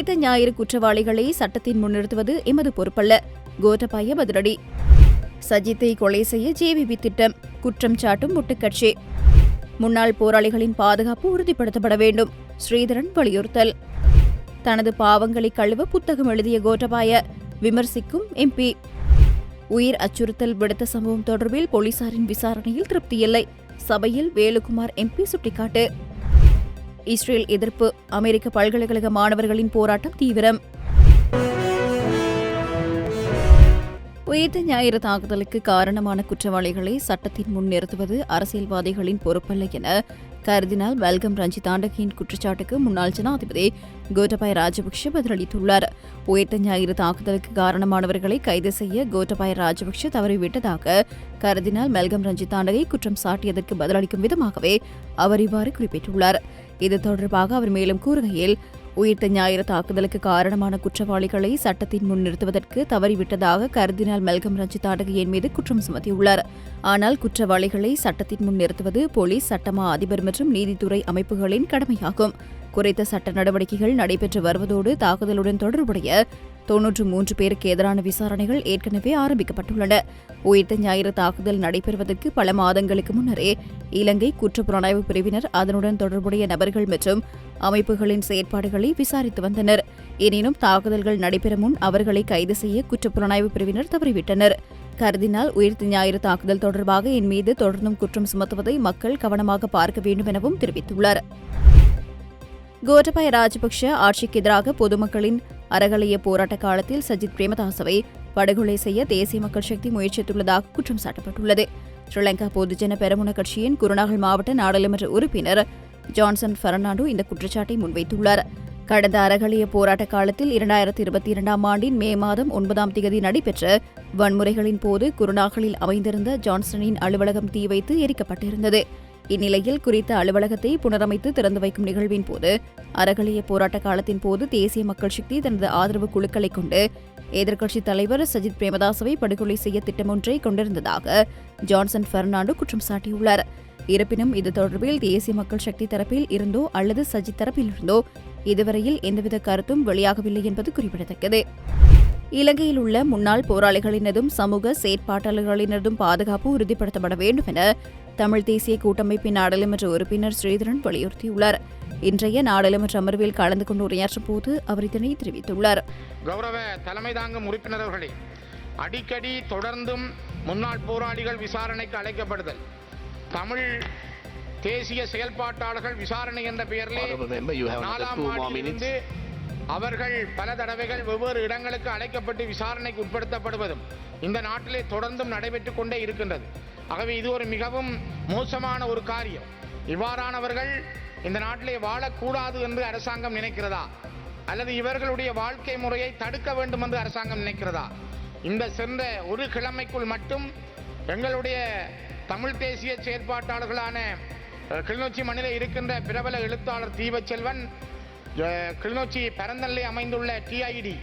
உயிர்த்த ஞாயிறு குற்றவாளிகளை சட்டத்தின் முன்னிறுத்துவது எமது பொறுப்பல்ல. கோட்டபாய பதிலடி சஜித்தை கொலை செய்ய ஜேவிபி திட்டம். குற்றம் சாட்டும் முட்டுக்கட்சி. முன்னாள் போராளிகளின் பாதுகாப்பு உறுதிப்படுத்தப்பட வேண்டும். ஸ்ரீதரன் வலியுறுத்தல். தனது பாவங்களை கழுவ புத்தகம் எழுதிய கோட்டபாய விமர்சிக்கும் எம்பி உயிர் அச்சுறுத்தல் விடுத்த சம்பவம் தொடர்பில் போலீசாரின் விசாரணையில் திருப்தியில்லை சபையில் வேலுகுமார் எம்பி சுட்டிக்காட்டு. இஸ்ரேல் எதிர்ப்பு அமெரிக்க பல்கலைக்கழக மாணவர்களின் போராட்டம் தீவிரம். உயிர்த்த ஞாயிறு தாக்குதலுக்கு காரணமான குற்றவாளிகளை சட்டத்தின் முன் நிறுத்துவது அரசியல்வாதிகளின் பொறுப்பல்ல என கருதினால் வெல்கம் ரஞ்சித் ஆண்டகியின் குற்றச்சாட்டுக்கு முன்னாள் ஜனாதிபதி கோட்டபாய ராஜபக்ஷ பதிலளித்துள்ளார். உயிர்த்த ஞாயிறு தாக்குதலுக்கு காரணமானவர்களை கைது செய்ய கோட்டபாய ராஜபக்ஷ தவறிவிட்டதாக கருதினால் மெல்கம் ரஞ்சித் ஆண்டகை குற்றம் சாட்டியதற்கு பதிலளிக்கும் விதமாகவே அவர் இவ்வாறு குறிப்பிட்டுள்ளார். இது தொடர்பாக அவர் மேலும் கூறுகையில் உயிர்த்த ஞாயிறு தாக்குதலுக்கு காரணமான குற்றவாளிகளை சட்டத்தின் முன் நிறுத்துவதற்கு தவறிவிட்டதாக கருதினால் மெல்கம் ரஞ்சித் ஆடகையின் மீது குற்றம் சுமத்தியுள்ளார். ஆனால் குற்றவாளிகளை சட்டத்தின் முன் நிறுத்துவது போலீஸ் சட்டமா அதிபர் மற்றும் நீதித்துறை அமைப்புகளின் கடமையாகும். குறித்த சட்ட நடவடிக்கைகள் நடைபெற்று வருவதோடு தாக்குதலுடன் தொடர்புடைய தொன்னூற்று மூன்று பேருக்கு எதிரான விசாரணைகள் ஏற்கனவே ஆரம்பிக்கப்பட்டுள்ளன. உயிர்த்த ஞாயிறு தாக்குதல் நடைபெறுவதற்கு பல மாதங்களுக்கு முன்னரே இலங்கை குற்றப்புலனாய்வு பிரிவினர் அதனுடன் தொடர்புடைய நபர்கள் மற்றும் அமைப்புகளின் செயற்பாடுகளை விசாரித்து வந்தனர். எனினும் தாக்குதல்கள் நடைபெற முன் அவர்களை கைது செய்ய குற்றப்புலனாய்வு பிரிவினர் தவறிவிட்டனர். கருதினால் உயிர்த்த ஞாயிறு தாக்குதல் தொடர்பாக என் மீது தொடர்ந்தும் குற்றம் சுமத்துவதை மக்கள் கவனமாக பார்க்க வேண்டும் எனவும் தெரிவித்துள்ளார். கோட்டபாய ராஜபக்ஷ ஆட்சிக்கு எதிராக பொதுமக்களின் அறகலைய போராட்ட காலத்தில் சஜித் பிரேமதாசவை படுகொலை செய்ய தேசிய மக்கள் சக்தி முயற்சித்துள்ளதாக குற்றம் சாட்டப்பட்டுள்ளது. ஸ்ரீலங்கா பொதுஜன பெரமுன கட்சியின் குருநாகல் மாவட்ட நாடாளுமன்ற உறுப்பினர் ஜான்சன் பெர்னாண்டோ இந்த குற்றச்சாட்டை முன்வைத்துள்ளார். கடந்த அறகலிய போராட்ட காலத்தில் இரண்டாயிரத்தி இருபத்தி இரண்டாம் ஆண்டின் மே மாதம் ஒன்பதாம் தேதி நடைபெற்ற வன்முறைகளின் போது குருநாகலில் அமைந்திருந்த ஜான்சனின் அலுவலகம் தீ வைத்து எரிக்கப்பட்டிருந்தது. இந்நிலையில் குறித்த அலுவலகத்தை புனரமைத்து திறந்து வைக்கும் நிகழ்வின் போது அறகலிய போராட்ட காலத்தின் போது தேசிய மக்கள் சக்தி தனது ஆதரவு குழுக்களை கொண்டு எதிர்க்கட்சித் தலைவர் சஜித் பிரேமதாசவை படுகொலை செய்ய திட்டமொன்றை கொண்டிருந்ததாக ஜான்சன் பெர்னாண்டோ குற்றம் சாட்டியுள்ளார். இருப்பினும் இது தொடர்பில் தேசிய மக்கள் சக்தி தரப்பில் இருந்தோ அல்லது சஜித் தரப்பில் இருந்தோ இதுவரையில் எந்தவித கருத்தும் வெளியாகவில்லை என்பது குறிப்பிடத்தக்கது. இலங்கையில் உள்ள முன்னாள் போராளிகளினதும் சமூக செயற்பாட்டாளர்களினதும் பாதுகாப்பு உறுதிப்படுத்தப்பட வேண்டும் என தமிழ் தேசிய கூட்டமைப்பின் நாடாளுமன்ற உறுப்பினர் ஸ்ரீதரன் வலியுறுத்தியுள்ளார். இன்றைய நாடாளுமன்ற அமர்வில் கலந்து கொண்டு உரையாற்றும் போது அவர் இதனை தெரிவித்துள்ளார். கௌரவ தலைமை தாங்கும் உறுப்பினர்களே அடிக்கடி தொடர்ந்தும் முன்னாள் போராளிகள் விசாரணைக்கு அழைக்கப்படுதல். தமிழ் தேசிய செயல்பாட்டாளர்கள் விசாரணை என்ற பெயரிலே நாலாம் ஆண்டிலிருந்து அவர்கள் பல தடவைகள் வெவ்வேறு இடங்களுக்கு அழைக்கப்பட்டு விசாரணைக்கு உட்படுத்தப்படுவதும் இந்த நாட்டிலே தொடர்ந்தும் நடைபெற்றுக் கொண்டே இருக்கின்றது. ஆகவே இது ஒரு மிகவும் மோசமான ஒரு காரியம். இவ்வாறானவர்கள் இந்த நாட்டிலே வாழக்கூடாது என்று அரசாங்கம் நினைக்கிறதா? அல்லது இவர்களுடைய வாழ்க்கை முறையை தடுக்க வேண்டும் என்று அரசாங்கம் நினைக்கிறதா? இந்த சென்ற ஒரு கிழமைக்குள் மட்டும் எங்களுடைய தமிழ் தேசிய செயற்பாட்டாளர்களான கிளிநொச்சி மண்ணில் இருக்கின்ற பிரபல எழுத்தாளர் தீபச்செல்வன் கிளிநொச்சி பரந்தல்லே அமைந்துள்ள டிஐடி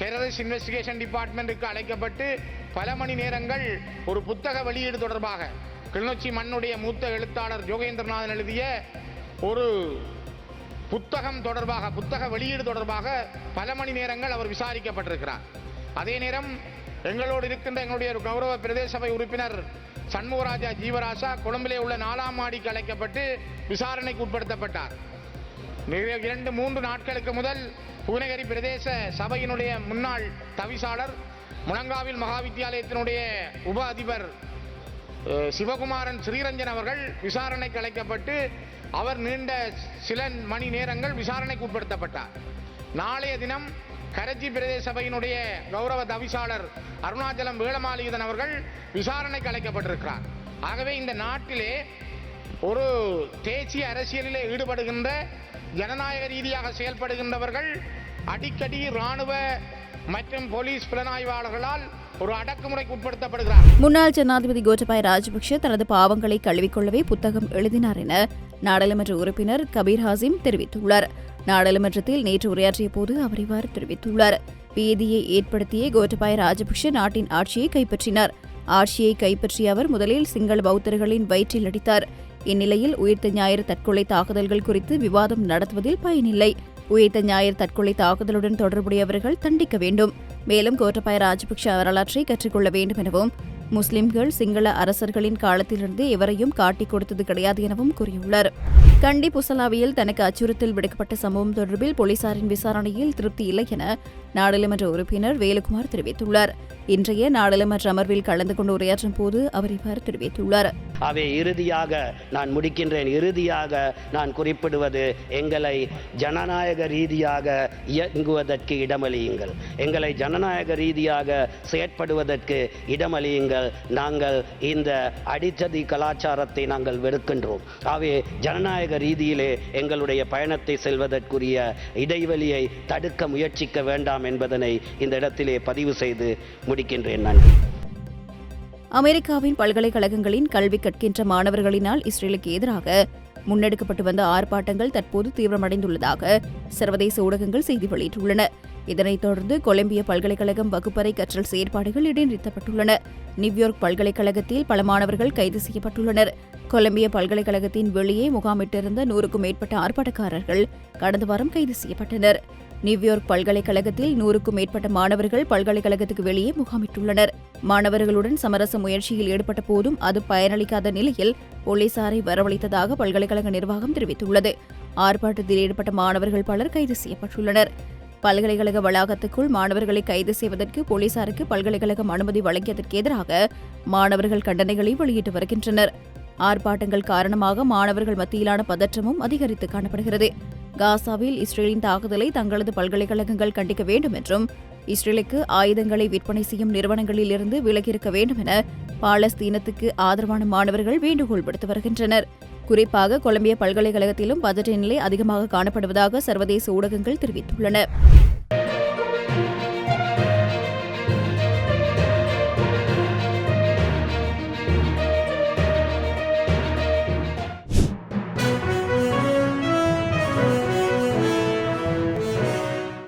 டெரரிஸ்ட் இன்வெஸ்டிகேஷன் டிபார்ட்மெண்ட்டுக்கு அழைக்கப்பட்டு பல மணி நேரங்கள் ஒரு புத்தக வெளியீடு தொடர்பாக கிளிநொச்சி மண்ணுடைய மூத்த எழுத்தாளர் யோகேந்திரநாதன் எழுதிய ஒரு புத்தகம் தொடர்பாக புத்தக வெளியீடு தொடர்பாக பல மணி நேரங்கள் அவர் விசாரிக்கப்பட்டிருக்கிறார். அதே நேரம் எங்களோடு இருக்கின்ற எங்களுடைய ஒரு கௌரவ பிரதேச சபை உறுப்பினர் சண்முகராஜா ஜீவராசா கொழும்பிலே உள்ள நாலாம் மாடிக்கு அழைக்கப்பட்டு விசாரணைக்கு உட்படுத்தப்பட்டார். இரண்டு மூன்று நாட்களுக்கு முதல் பூநகரி பிரதேச சபையினுடைய முன்னாள் தவிசாளர் முழங்காவில் மகாவித்தியாலயத்தினுடைய உப அதிபர் சிவகுமாரன் ஸ்ரீரஞ்சன் அவர்கள் விசாரணைக்கு அழைக்கப்பட்டு அவர் நீண்ட சில மணி நேரங்கள் விசாரணைக்கு உட்படுத்தப்பட்டார். நாளைய தினம் கரச்சி பிரதேச சபையினுடைய கௌரவ தவிசாளர் அருணாச்சலம் வேளமாலிதன் அவர்கள் விசாரணைக்கு அழைக்கப்பட்டிருக்கிறார். ஆகவே இந்த நாட்டிலே ஒரு தேசிய அரசியலிலே ஈடுபடுகின்ற ஜனநாயக ரீதியாக செயல்படுகின்றவர்கள் அடிக்கடி இராணுவ மற்றும் போலீஸ் புலனாய்வாளர்களால் ஒரு அடக்குமுறைக்கு உட்படுத்தப்படுகிறார் முன்னாள் ஜனாதிபதி கோட்டபாய ராஜபக்ஷ தனது பாவங்களை கழுவிக்கொள்ளவே புத்தகம் எழுதினார் என நாடாளுமன்ற உறுப்பினர் கபீர் ஹாசிம் தெரிவித்துள்ளார். நாடாளுமன்றத்தில் நேற்று உரையாற்றிய போது அவர் இவ்வாறு தெரிவித்துள்ளார். வேதியை ஏற்படுத்திய கோட்டபாய ராஜபக்ஷ நாட்டின் ஆட்சியை கைப்பற்றினார். ஆட்சியை கைப்பற்றிய அவர் முதலில் சிங்கள பௌத்தர்களின் வயிற்றில் அடித்தார். இந்நிலையில் உயிர்த்த ஞாயிறு தற்கொலை தாக்குதல்கள் குறித்து விவாதம் நடத்துவதில் பயனில்லை. உயிர்த்த ஞாயிறு தற்கொலை தாக்குதலுடன் தொடர்புடையவர்கள் தண்டிக்க வேண்டும். மேலும் கோட்டபாய ராஜபக்ஷ வரலாற்றை கற்றுக்கொள்ள வேண்டும் எனவும் முஸ்லிம்கள் சிங்கள அரசர்களின் காலத்திலிருந்து எவரையும் காட்டிக் கொடுத்தது கிடையாது எனவும் கூறியுள்ளார். கண்டி புசலாவியில் தனக்கு அச்சுறுத்தல் விடுக்கப்பட்ட சம்பவம் தொடர்பில் போலீசாரின் விசாரணையில் திருப்தி இல்லை என நாடாளுமன்ற உறுப்பினர் வேலுக்குமார் தெரிவித்துள்ளார். இன்றைய நாடாளுமன்ற அமர்வில் கலந்து கொண்டு உரையாற்றும் போது அவர் இவ்வாறு தெரிவித்துள்ளார். அவை இறுதியாக நான் முடிக்கின்றேன். இறுதியாக நான் குறிப்பிடுவது எங்களை ஜனநாயக ரீதியாக இயங்குவதற்கு இடமளியுங்கள். எங்களை ஜனநாயக ரீதியாக செயற்படுவதற்கு இடமளியுங்கள். நாங்கள் இந்த அடிச்சதி கலாச்சாரத்தை நாங்கள் வெறுக்கின்றோம். அவை ஜனநாயக ரீதியிலே எங்களுடைய பயணத்தை செல்வதற்குரிய இடைவெளியை தடுக்க முயற்சிக்க வேண்டாம் என்பதனை இந்த இடத்திலே பதிவு செய்து முடிக்கின்றேன். நன்றி. அமெரிக்காவின் பல்கலைக்கழகங்களின் கல்வி கற்கின்ற மாணவர்களினால் இஸ்ரேலுக்கு எதிராக முன்னெடுக்கப்பட்டு வந்த ஆர்ப்பாட்டங்கள் தற்போது தீவிரமடைந்துள்ளதாக சர்வதேச ஊடகங்கள் செய்தி வெளியிட்டுள்ளன. இதனைத் தொடர்ந்து கொலம்பிய பல்கலைக்கழகம் வகுப்பறை கற்றல் செயற்பாடுகள் இடைநிறுத்தப்பட்டுள்ளன. நியூயார்க் பல்கலைக்கழகத்தில் பல மாணவர்கள் கைது செய்யப்பட்டுள்ளனர். கொலம்பிய பல்கலைக்கழகத்தின் வெளியே முகாமிட்டிருந்த நூறுக்கும் மேற்பட்ட ஆர்ப்பாட்டக்காரர்கள் கடந்த வாரம் கைது செய்யப்பட்டனர். நியூயார்க் பல்கலைக்கழகத்தில் நூறுக்கும் மேற்பட்ட மாணவர்கள் பல்கலைக்கழகத்துக்கு வெளியே முகாமிட்டுள்ளனர். மாணவர்களுடன் சமரச முயற்சியில் ஈடுபட்ட போதும் அது பயனளிக்காத நிலையில் போலீசாரை வரவழைத்ததாக பல்கலைக்கழக நிர்வாகம் தெரிவித்துள்ளது. ஆர்ப்பாட்டத்தில் ஈடுபட்ட மாணவர்கள் பலர் கைது செய்யப்பட்டுள்ளனர். பல்கலைக்கழக வளாகத்துக்குள் மாணவர்களை கைது செய்வதற்கு போலீசாருக்கு பல்கலைக்கழகம் அனுமதி வழங்கியதற்கு எதிராக மாணவர்கள் கண்டனைகளை வெளியிட்டு வருகின்றனர். ஆர்ப்பாட்டங்கள் காரணமாக மாணவர்கள் மத்தியிலான பதற்றமும் அதிகரித்து காணப்படுகிறது. காசாவில் இஸ்ரேலின் தாக்குதலை தங்களது பல்கலைக்கழகங்கள் கண்டிக்க வேண்டும் என்றும் இஸ்ரேலுக்கு ஆயுதங்களை விற்பனை செய்யும் நிறுவனங்களில் இருந்து விலகியிருக்க வேண்டும் என பாலஸ்தீனத்துக்கு ஆதரவான மாணவர்கள் வேண்டுகோள் விடுத்து வருகின்றனர். குறிப்பாக கொலம்பிய பல்கலைக்கழகத்திலும் பட்ஜெட்டின் நிலை அதிகமாக காணப்படுவதாக சர்வதேச ஊடகங்கள் தெரிவித்துள்ளன.